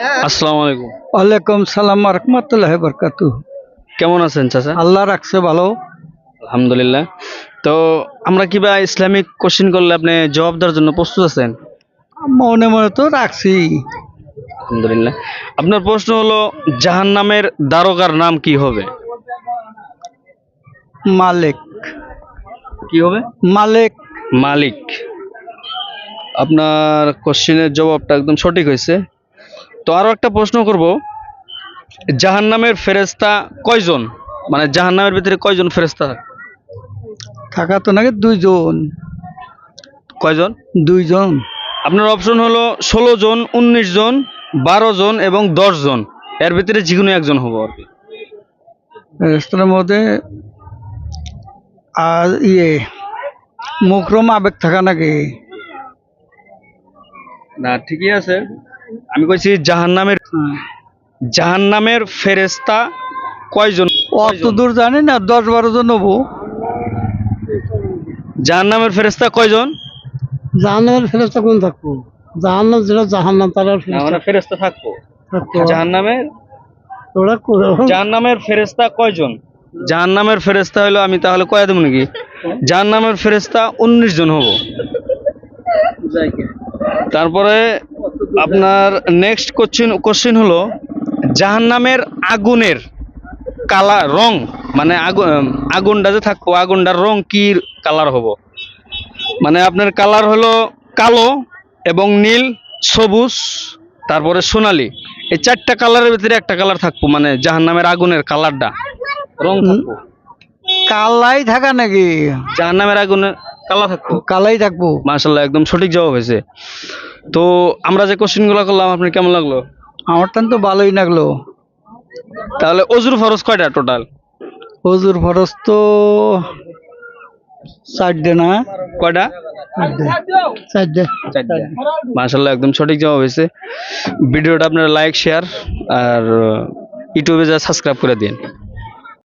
আসসালামু আলাইকুম। ওয়ালাইকুম সালাম রহমতুল্লাহ বরকাতু কেমন আছেন চাচা? আল্লাহ রাখছে ভালো? আলহামদুলিল্লাহ। তো আমরা কিবা ইসলামিক কোশ্চিন করলে আপনি জবাব দেওয়ার জন্য প্রস্তুত আছেন? মনে মনে তো রাখছি। আলহামদুলিল্লাহ। আপনার প্রশ্ন হলো জাহান্নামের দারোগার নাম কি হবে? মালিক। কি হবে? মালিক। মালিক। আপনার কোশ্চিনের জবাবটা একদম সঠিক হয়েছে। তো আরও একটা প্রশ্ন করব। জাহান্নামের ফেরেস্তা কয়জন? মানে জাহান্নামের ভিতরে কয়জন ফেরেস্তা থাকা? তো নাকি দুইজন। কয়জন? দুইজন। আপনার অপশন হলো ষোলো জন উনিশ জন বারো জন এবং দশ জন। এর ভিতরে যে কোনো একজন হব আর কি। রেস্তোরাঁর মধ্যে আর ইয়ে মুখরম আবেগ থাকা নাকি? না ঠিকই আছে। আমি কইছি জাহান্নামের জাহান্নামের ফেরেস্তা কয়জন? অত দূর জানি না দশ বারো জন হব। জাহান্নামের ফেরেস্তা কয়জন? জাহান্নামের ফেরস্তা কোন থাকব? জাহান্নাম যেটা জাহান্নাম তারা না, মানে ফেরেস্তা থাকব। জাহান্নামের ওরা জাহান্নামের ফেরেস্তা কয়জন? জাহান্নামের ফেরেস্তা হলো আমি তাহলে কয় দেবো নাকি? জাহান্নামের ফেরেস্তা উনিশ জন হব। তারপরে আপনার নেক্সট কোশ্চিন কোশ্চিন হলো জাহান্নামের আগুনের কালা রং মানে আগুন আগুনটা যে থাকব আগুনটার রং কি কালার হব? মানে আপনার কালার হলো কালো এবং নীল সবুজ তারপরে সোনালি। এই চারটা কালারের ভিতরে একটা কালার থাকব মানে জাহান্নামের আগুনের কালারটা রং থাকব। কালাই থাকা নাকি? জাহান্নামের আগুনের কালার থাকব? কালাই থাকব। মাশাল্লাহ একদম সঠিক জবাব হয়েছে। তো আমরা যে কোশ্চেনগুলো করলাম আপনার কেমন লাগল? আমার তো ভালোই লাগল। তাহলে অজুর ফরজ কয়টা টোটাল হজুর ফরস তো চারটে না? কয়টা? চারটে। মাশাল্লাহ একদম সঠিক জবাব হয়েছে। ভিডিওটা আপনারা লাইক শেয়ার আর ইউটিউবে যা সাবস্ক্রাইব করে দিন।